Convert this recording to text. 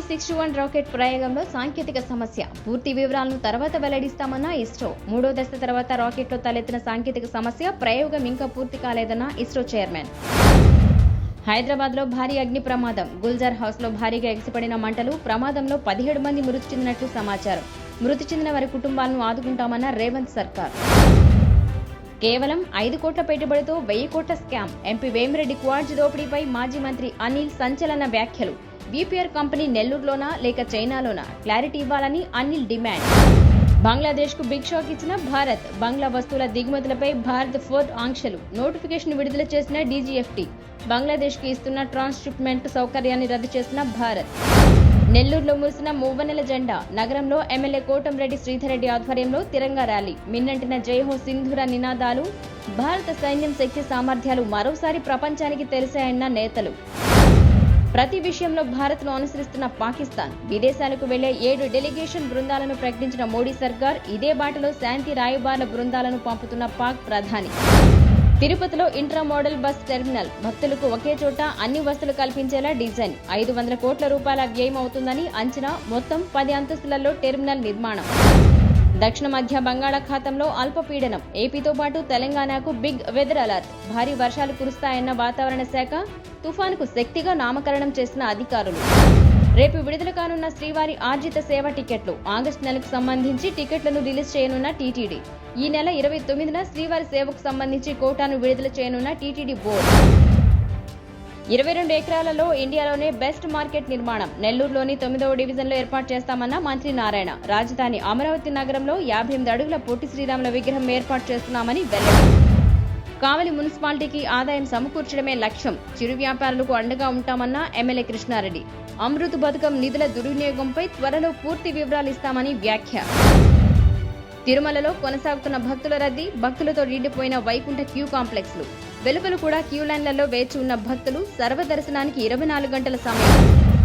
Sixty one rocket ప్రయోగంలో సాంకేతిక సమస్య. పూర్తి వివరాలను తర్వాత వెల్లడిస్తామన్న ఇస్రో. మూడో దశ తర్వాత రాకెట్లో తలెత్తిన సాంకేతిక సమస్య ప్రయోగం ఇంకా పూర్తి కాలేదన్న ఇస్రో చైర్మన్. హైదరాబాద్లో భారీ అగ్ని ప్రమాదం. గుల్జార్ హౌస్లో భారీగా ఎగిసిపడిన మంటలు ప్రమాదంలో పదిహేడు మంది మృతి చెందినట్లు సమాచారం. మృతి చెందిన వారి కుటుంబాలను ఆదుకుంటామన్న రేవంత్ సర్కార్. కేవలం ఐదు కోట్ల పెట్టుబడితో వెయ్యి కోట్ల స్కామ్. ఎంపీ వేమిరెడ్డి క్వార్జ్ దోపిడీపై మాజీ మంత్రి అనిల్ సంచలన వ్యాఖ్యలు. బీపీఆర్ కంపెనీ నెల్లూరులోనా లేక చైనాలోనా? క్లారిటీ ఇవ్వాలని అనిల్ డిమాండ్. బంగ్లాదేశ్కు బిగ్ షాక్ ఇచ్చిన భారత్ బంగ్లా వస్తువుల దిగుమతులపై భారత్ ఫోర్త్ ఆంక్షలు. నోటిఫికేషన్ విడుదల చేసిన డీజీఎఫ్టీ. బంగ్లాదేశ్కి ఇస్తున్న ట్రాన్స్షిప్మెంట్ సౌకర్యాన్ని రద్దు చేసిన భారత్. నెల్లూరులో మురిసిన మూవనెల జెండా. నగరంలో ఎమ్మెల్యే కోటంరెడ్డి శ్రీధర్రెడ్డి ఆధ్వర్యంలో తిరంగా ర్యాలీ. మిన్నంటిన జయహో సింధుర నినాదాలు భారత సైన్యం శక్తి సామర్థ్యాలు మరోసారి ప్రపంచానికి తెలిసాయన్న నేతలు. ప్రతి విషయంలో భారత్ను అనుసరిస్తున్న పాకిస్తాన్ విదేశాలకు వెళ్ళే ఏడు డెలిగేషన్ బృందాలను ప్రకటించిన మోడీ సర్కార్ ఇదే బాటలో శాంతి రాయబార్ల బృందాలను పంపుతున్న పాక్ ప్రధాని. తిరుపతిలో ఇంట్రా మోడల్ బస్ టెర్మినల్ భక్తులకు ఒకే చోట అన్ని వసతులు కల్పించేలా డిజైన్. ఐదు వందల కోట్ల రూపాయల వ్యయం అవుతుందని అంచనా మొత్తం పది అంతస్తులలో టెర్మినల్ నిర్మాణం. దక్షిణ మధ్య బంగాళాఖాతంలో అల్పపీడనం. ఏపీతో పాటు తెలంగాణకు బిగ్ వెదర్ అలర్ట్. భారీ వర్షాలు కురుస్తాయన్న వాతావరణ శాఖ తుఫానుకు శక్తిగా నామకరణం చేసిన అధికారులు. రేపు విడుదల కానున్న శ్రీవారి ఆర్జిత సేవ టికెట్లు ఆగస్టు నెలకు సంబంధించి టికెట్లను రిలీజ్ చేయనున్న టీటీడీ. ఈ నెల ఇరవై తొమ్మిదిన శ్రీవారి సేవకు సంబంధించి కోటాను విడుదల చేయనున్న టీటీడీ బోర్డు. ఇరవై రెండు ఎకరాలలో ఇండియాలోనే బెస్ట్ మార్కెట్ నిర్మాణం. నెల్లూరులోని తొమ్మిదవ డివిజన్లో ఏర్పాటు చేస్తామన్న మంత్రి నారాయణ. రాజధాని అమరావతి నగరంలో యాభై ఎనిమిది అడుగుల పొట్టి శ్రీరాముల విగ్రహం ఏర్పాటు చేస్తున్నామని వెల్లడి. కావలి మున్సిపాలిటీకి ఆదాయం సమకూర్చడమే లక్ష్యం. చిరు వ్యాపారులకు అండగా ఉంటామన్న ఎమ్మెల్యే కృష్ణారెడ్డి. అమృత్ పథకం నిధుల దుర్వినియోగంపై త్వరలో పూర్తి వివరాలు ఇస్తామని వ్యాఖ్య. తిరుమలలో కొనసాగుతున్న భక్తుల రద్దీ భక్తులతో నిండిపోయిన వైకుంఠ క్యూ కాంప్లెక్స్లు. వెలుపలు కూడా క్యూ లైన్లలో వేచి ఉన్న భక్తులు సర్వదర్శనానికి ఇరవై నాలుగు గంటల సమయం.